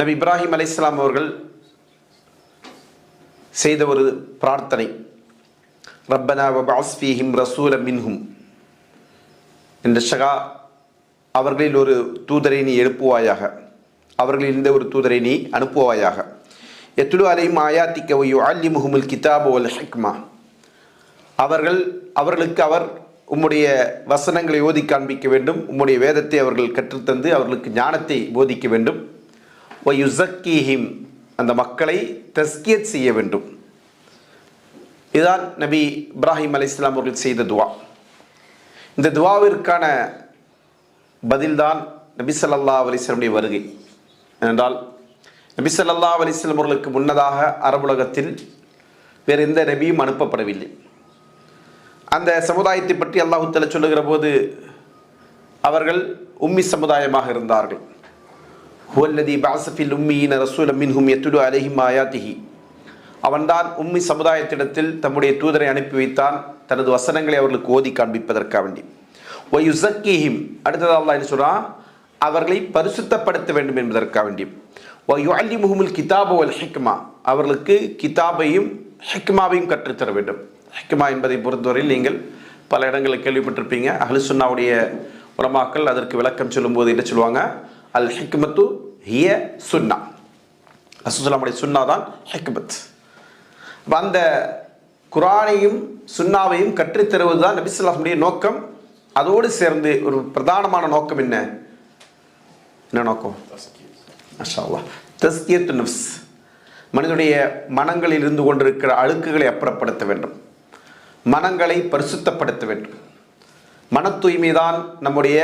நபி இப்ராஹிம் அலைஹிஸ்ஸலாம் அவர்கள் செய்த ஒரு பிரார்த்தனை. ரப்பனா வபாஸ் ரசூல மின்ஹும். என்ற ஷகா அவர்களில் ஒரு தூதரை நீ எழுப்புவாயாக. அவர்களில் இந்த ஒரு தூதரை நீ அனுப்புவாயாக. எத்துலு அலையும் ஆயாத்திக்க ஒய்யோ அல்லி முகமுல் கிதாபு வல் ஹிக்மா. அவர்கள் அவர்களுக்கு அவர் உம்முடைய வசனங்களை ஓதி காண்பிக்க வேண்டும். உம்முடைய வேதத்தை அவர்கள் கற்றுத்தந்து அவர்களுக்கு ஞானத்தை போதிக்க வேண்டும். ஒ அந்த மக்களை தஸ்கியத் செய்ய வேண்டும். இதுதான் நபி இப்ராஹிம் அலைஹிஸ்ஸலாம் அவர்கள் செய்த துவா. இந்த துவாவிற்கான பதில்தான் நபி சல்லா அலிஸ்லமுடைய வருகை. ஏனென்றால் நபி சல்லா அலிஸ்லம் அவர்களுக்கு முன்னதாக அரபுலகத்தில் வேறு எந்த நபியும் அனுப்பப்படவில்லை. அந்த சமுதாயத்தை பற்றி அல்லாஹு தஆலா சொல்லுகிற போது அவர்கள் உம்மி சமுதாயமாக இருந்தார்கள். هو الذي بعث في الأميين رسولا منهم எத்துடு عليهم آياته அவன்தான் உம்மி சமுதாயத்திடத்தில் தம்முடைய தூதரை அனுப்பி வைத்தான் தனது வசனங்களை அவர்களுக்கு ஓதி காண்பிப்பதற்காக வேண்டி. ஒய் யுசக்கீஹிம் அடுத்தது அல்லாஹ் என்ன சொல்கிறான் அவர்களை பரிசுத்தப்படுத்த வேண்டும் என்பதற்காக வேண்டி. ஒய் யுஅல்லி முகமுல் கிதாபு அல் ஹிக்மா. அவர்களுக்கு கிதாபையும் ஹிக்மாவையும் கற்றுத்தர வேண்டும். ஹிக்மா என்பதை பொறுத்தவரையில் நீங்கள் பல இடங்களில் கேள்விப்பட்டிருப்பீங்க. அஹ்லுசுன்னாவுடைய உலமாக்கள் அதற்கு விளக்கம் சொல்லும்போது என்ன சொல்லுவாங்க? அல் ஹிக்மத்து ஹிய சுன்னா. அசுசலாமுடைய சுன்னா தான் ஹிக்மத். அப்போ அந்த குரானையும் சுன்னாவையும் கற்றுத்தருவது தான் நபிசுல்லாமுடைய நோக்கம். அதோடு சேர்ந்து ஒரு பிரதானமான நோக்கம் என்ன? என்ன நோக்கம்? அஷாவா அல்லாஹ் தஸ்கியத்து மனிதனுடைய மனங்களில் இருந்து கொண்டிருக்கிற அழுக்குகளை அப்புறப்படுத்த வேண்டும். மனங்களை பரிசுத்தப்படுத்த வேண்டும். மன தூய்மைதான் நம்முடைய